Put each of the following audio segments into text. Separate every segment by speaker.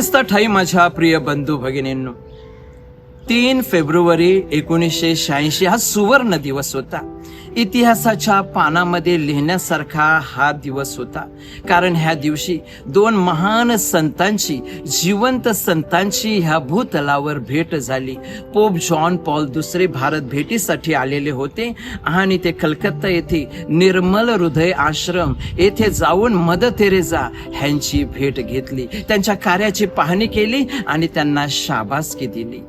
Speaker 1: ख्रिस्त ठाई माझ्या प्रिय बंधू भगिनींनो तीन फेब्रुवारी एकोणीसशे शहाऐंशी हा सुवर्ण दिवस होता. इतिहासाच्या पानामध्ये लिहिण्यासारखा हा दिवस होता. कारण ह्या दिवशी दोन महान संतांची जिवंत संतांची ह्या भूतलावर भेट झाली. पोप जॉन पॉल दुसरे भारत भेटीसाठी आलेले होते आणि ते कलकत्ता येथे निर्मल हृदय आश्रम येथे जाऊन मद तेरेजा ह्यांची भेट घेतली. त्यांच्या कार्याची पाहणी केली आणि त्यांना शाबासकी दिली.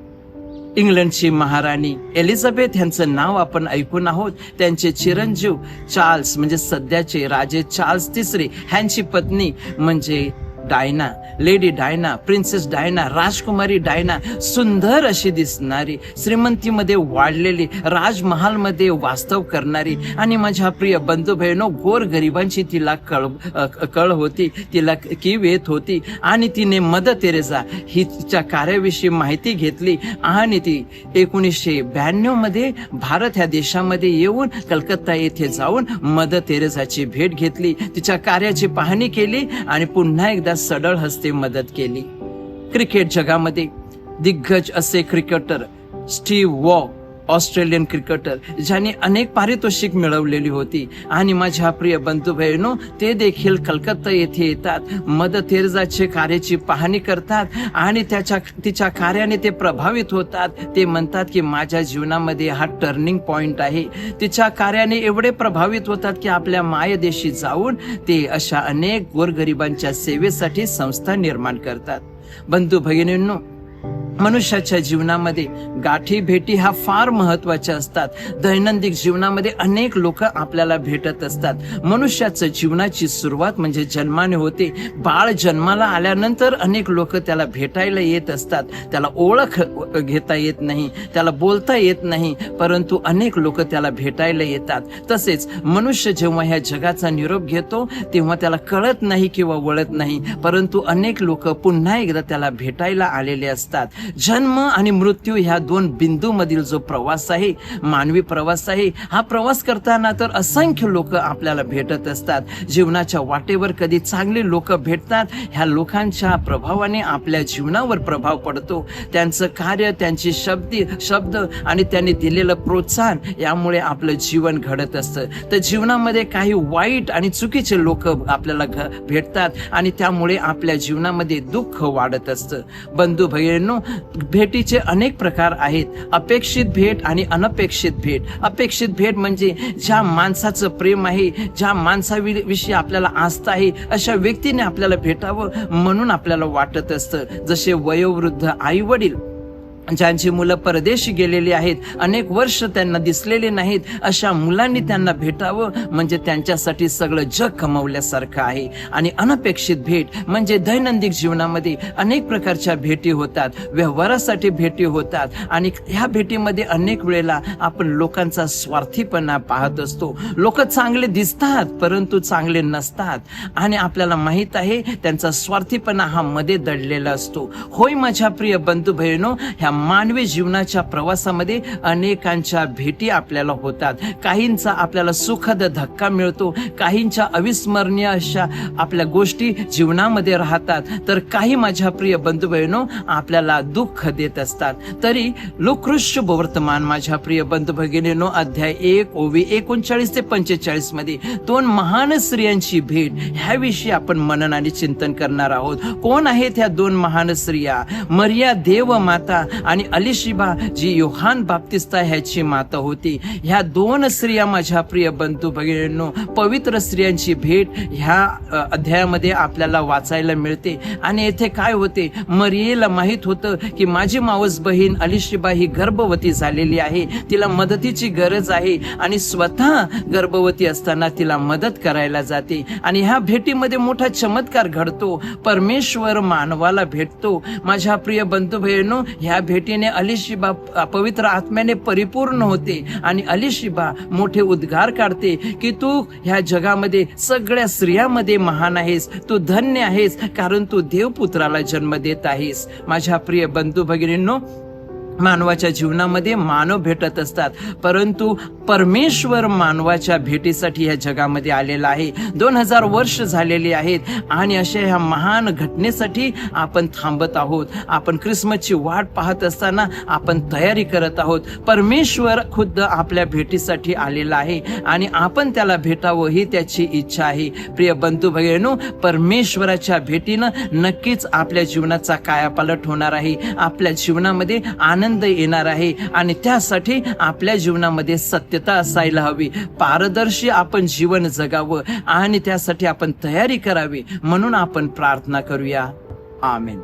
Speaker 1: इंग्लंडची महाराणी एलिझाबेथ यांचं नाव आपण ऐकून आहोत. त्यांचे चिरंजीव चार्ल्स म्हणजे सध्याचे राजे चार्ल्स तिसरे ह्यांची पत्नी म्हणजे Diana lady Diana princess Diana राजकुमारी डायना सुंदर अशी दिसणारी श्रीमंतीमध्ये वाढलेली राजमहालमध्ये वास्तव करणारी आणि माझ्या प्रिय बंधू बहिणो गोर गरिबांची तिला कळ कळ होती तिला कीव येत होती आणि तिने मद तेरेजा ही तिच्या कार्याविषयी माहिती घेतली आणि ती एकोणीसशे ब्याण्णवमध्ये भारत ह्या देशामध्ये येऊन कलकत्ता येथे जाऊन मदर तेरेसाची भेट घेतली. तिच्या कार्याची पाहणी केली आणि पुन्हा एकदा सडळ हस्ते मदत केली. क्रिकेट जगामध्ये दिग्गज असे cricketer Steve Waugh Australian cricketer ज्यांनी अनेक पारितोषिक मिळवलेली होती. आणि माझ्या प्रिय बंधू बहिणो ते देखील कलकत्ता येथे येतात. मदर तेरेसाचे कार्याची पाहणी करतात आणि त्याच्या तिच्या कार्याने ते प्रभावित होतात. ते म्हणतात की माझ्या जीवनामध्ये हा टर्निंग पॉइंट आहे. तिच्या कार्याने एवढे प्रभावित होतात की आपल्या मायदेशी जाऊन ते अशा अनेक गोरगरिबांच्या सेवेसाठी संस्था निर्माण करतात. बंधू भगिनींनो मनुष्याच्या जीवनामध्ये गाठी भेटी ह्या फार महत्त्वाच्या असतात. दैनंदिन जीवनामध्ये अनेक लोक आपल्याला भेटत असतात. मनुष्याचं जीवनाची सुरुवात म्हणजे जन्माने होते. बाळ जन्माला आल्यानंतर अनेक लोक त्याला भेटायला येत असतात. त्याला ओळख घेता येत नाही त्याला बोलता येत नाही परंतु अनेक लोक त्याला भेटायला येतात. तसेच मनुष्य जेव्हा ह्या जगाचा निरोप घेतो तेव्हा त्याला कळत नाही किंवा वळत नाही परंतु अनेक लोक पुन्हा एकदा त्याला भेटायला आलेले असतात. जन्म आणि मृत्यू ह्या दोन बिंदूमधील जो प्रवास आहे मानवी प्रवास आहे हा प्रवास करताना तर असंख्य लोक आपल्याला भेटत असतात. जीवनाच्या वाटेवर कधी चांगले लोक भेटतात ह्या लोकांच्या प्रभावाने आपल्या जीवनावर प्रभाव पडतो. त्यांचं कार्य त्यांची शब्दी शब्द आणि त्यांनी दिलेलं प्रोत्साहन यामुळे आपलं जीवन घडत असतं. तर जीवनामध्ये काही वाईट आणि चुकीचे लोक आपल्याला घ- भेटतात आणि त्यामुळे आपल्या जीवनामध्ये दुःख वाढत असतं. बंधू भगिनींनो भेटीचे अनेक प्रकार आहेत. अपेक्षित भेट आणि अनपेक्षित भेट. अपेक्षित भेट म्हणजे ज्या माणसाचं प्रेम आहे ज्या माणसाविषयी आपल्याला आस्था आहे अशा व्यक्तीने आपल्याला भेटावं म्हणून आपल्याला वाटत असतं. जसे वयोवृद्ध आई वडील ज्यांची मुलं परदेशी गेलेली आहेत अनेक वर्ष त्यांना दिसलेले नाहीत अशा मुलांनी त्यांना भेटावं म्हणजे त्यांच्यासाठी सगळं जग कमवल्यासारखं आहे. आणि अनपेक्षित भेट म्हणजे दैनंदिन जीवनामध्ये अनेक प्रकारच्या भेटी होतात व्यवहारासाठी भेटी होतात. आणि ह्या भेटीमध्ये अनेक वेळेला आपण लोकांचा स्वार्थीपणा पाहत असतो. लोक चांगले दिसतात परंतु चांगले नसतात. आणि आपल्याला माहीत आहे त्यांचा स्वार्थीपणा हा मध्ये दडलेला असतो. होय माझ्या प्रिय बंधू बहिणो ह्या मानवी जीवनाच्या प्रवासामध्ये अनेकांच्या भेटी आपल्याला होतात. काहींचा आपल्याला सुखद धक्का मिळतो काहींच्या अविस्मरणीय अशा आपल्या गोष्टी जीवनामध्ये राहतात. तर काही माझ्या प्रिय बंधू बहिणो आपल्याला दुःख देत असतात. तरी लोकृष्य वर्तमान माझ्या प्रिय बंधू भगिनीनो अध्याय एक ओवी एकोणचाळीस ते पंचेचाळीसमध्ये दोन महान स्त्रियांची भेट ह्याविषयी आपण मनन आणि चिंतन करणार आहोत. कोण आहेत ह्या दोन महान स्त्रिया? मर्या देव माता आणि अलिशिबा जी योहान बाप्तिस्ता ह्याची माता होती ह्या दोन स्त्रिया माझ्या प्रिय बंधू भगिनींनो पवित्र स्त्रियांची भेट ह्या अध्यायामध्ये आपल्याला वाचायला मिळते. आणि येथे काय होते मरियेला माहीत होतं की माझी मावस बहीण अलिशिबा ही गर्भवती झालेली आहे तिला मदतीची गरज आहे आणि स्वतः गर्भवती असताना तिला मदत करायला जाते. आणि ह्या भेटीमध्ये मोठा चमत्कार घडतो परमेश्वर मानवाला भेटतो. माझ्या प्रिय बंधू बहिणो ह्या भेटीने अलिशिबा पवित्र आत्म्याने परिपूर्ण होते आणि अलिशिबा मोठे उद्गार काढते की तू ह्या जगामध्ये सगळ्या स्त्रियामध्ये महान आहेस. तू धन्य आहेस कारण तू देवपुत्राला जन्म देत आहेस. माझ्या प्रिय बंधू भगिनींनो मानवाच्या जीवनामध्ये मानव भेटत असतात. परंतु परमेश्वर मानवाच्या भेटीसाठी या जगामध्ये आलेला आहे. दोन हजार वर्ष झालेली आहेत आणि अशा ह्या महान घटनेसाठी आपण थांबत आहोत. आपण क्रिसमसची वाट पाहत असताना आपण तयारी करत आहोत. परमेश्वर खुद्द आपल्या भेटीसाठी आलेला आहे आणि आपण त्याला भेटावं ही त्याची इच्छा आहे. प्रिय बंधू भगिनीनो परमेश्वराच्या भेटीनं नक्कीच आपल्या जीवनाचा कायापालट होणार आहे. आपल्या जीवनामध्ये आनंद येणार आहे आणि त्यासाठी आपल्या जीवनामध्ये सत्यता असायला हवी. पारदर्शी आपण जीवन जगावं आणि त्यासाठी आपण तयारी करावी म्हणून आपण प्रार्थना करूया. आमेन.